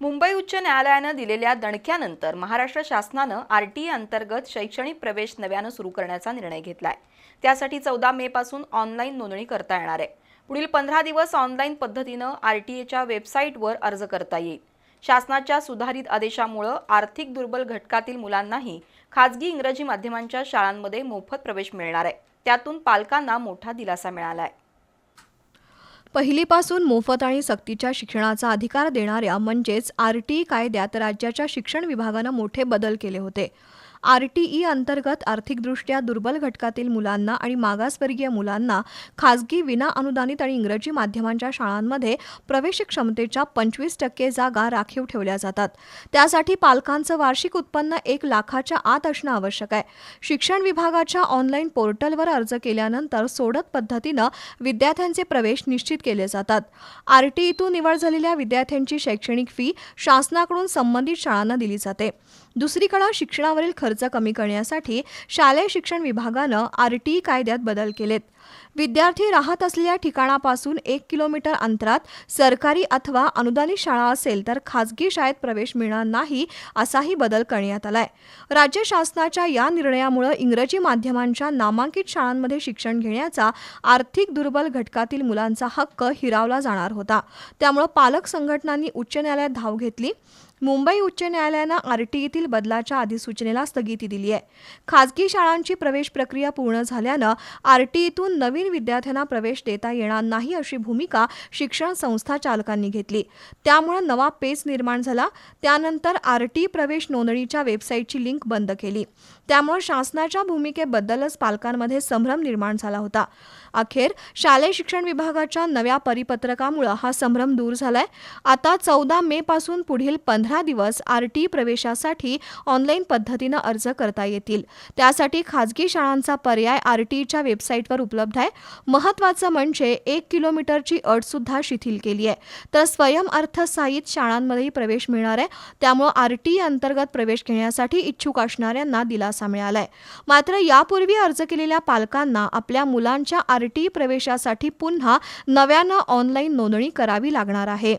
मुंबई उच्च न्यायालयानं दिलेल्या दणक्यानंतर महाराष्ट्र शासनानं आर टी e अंतर्गत शैक्षणिक प्रवेश नव्यानं सुरू करण्याचा निर्णय घेतलाय. त्यासाठी चौदा मे पासून ऑनलाईन नोंदणी करता येणार आहे. पुढील पंधरा दिवस ऑनलाईन पद्धतीनं आर टी e एच्या वेबसाईटवर अर्ज करता येईल. शासनाच्या सुधारित आदेशामुळं आर्थिक दुर्बल घटकातील मुलांनाही खाजगी इंग्रजी माध्यमांच्या शाळांमध्ये मोफत प्रवेश मिळणार आहे. त्यातून पालकांना मोठा दिलासा मिळाला आहे पहिलीपासून मोफत आणि सक्तीच्या शिक्षणाचा अधिकार देणाऱ्या म्हणजेच आर टी कायद्यात राज्याच्या शिक्षण विभागानं मोठे बदल केले होते. आर टी ई अंतर्गत आर्थिकदृष्ट्या दुर्बल घटकातील मुलांना आणि मागासवर्गीय मुलांना खासगी विना अनुदानित आणि इंग्रजी माध्यमांच्या शाळांमध्ये प्रवेश क्षमतेच्या पंचवीस टक्के जागा राखीव ठेवल्या जातात. त्यासाठी पालकांचं वार्षिक उत्पन्न एक लाखाच्या आत असणं आवश्यक आहे. शिक्षण विभागाच्या ऑनलाईन पोर्टलवर अर्ज केल्यानंतर सोडत पद्धतीनं विद्यार्थ्यांचे प्रवेश निश्चित केले जातात. आरटीईतून निवड झालेल्या विद्यार्थ्यांची शैक्षणिक फी शासनाकडून संबंधित शाळांना दिली जाते. दुसरीकडे शिक्षणावरील खर्च कमी करण्यासाठी शालेय शिक्षण विभागानं आरटीई कायद्यात बदल केलेत. विद्यार्थी राहत असलेल्या ठिकाणापासून एक किलोमीटर अंतरात सरकारी अथवा अनुदानित शाळा असेल तर खाजगी शाळेत प्रवेश मिळणार नाही असाही बदल करण्यात आलाय. राज्य शासनाच्या या निर्णयामुळे इंग्रजी माध्यमांच्या नामांकित शाळांमध्ये शिक्षण घेण्याचा आर्थिक दुर्बल घटकातील मुलांचा हक्क हिरावला जाणार होता. त्यामुळे पालक संघटनांनी उच्च न्यायालयात धाव घेतली. मुंबई उच्च न्यायालयानं आरटीईतील बदलाच्या अधिसूचनेला स्थगिती दिली आहे. खाजगी शाळांची प्रवेश प्रक्रिया पूर्ण झाल्यानं आरटीईतून नवीन विद्यार्थ्यांना प्रवेश देता येणार नाही अशी भूमिका शिक्षण संस्था चालकांनी घेतली. त्यामुळे नवा पेच निर्माण झाला. त्यानंतर आरटी प्रवेश नोंदणीच्या वेबसाईटची लिंक बंद केली. त्यामुळे शासनाच्या भूमिकेबद्दलच पालकांमध्ये संभ्रम निर्माण झाला होता. अखेर शालेय शिक्षण विभागाच्या नव्या परिपत्रकामुळे हा संभ्रम दूर झालाय. आता चौदा मे पासून पुढील पंधरा पंधरा दिवस आरटी प्रवेशासाठी ऑनलाईन पद्धतीनं अर्ज करता येतील. त्यासाठी खाजगी शाळांचा पर्याय आरटीईच्या वेबसाईटवर उपलब्ध आहे. महत्वाचं म्हणजे एक किलोमीटरची अट सुद्धा शिथिल केली आहे. तर स्वयं शाळांमध्येही प्रवेश मिळणार आहे. त्यामुळे आरटीई अंतर्गत प्रवेश घेण्यासाठी इच्छुक असणाऱ्यांना दिलासा मिळालाय. मात्र यापूर्वी अर्ज केलेल्या पालकांना आपल्या मुलांच्या आरटीई प्रवेशासाठी पुन्हा नव्यानं ऑनलाईन नोंदणी करावी लागणार आहे.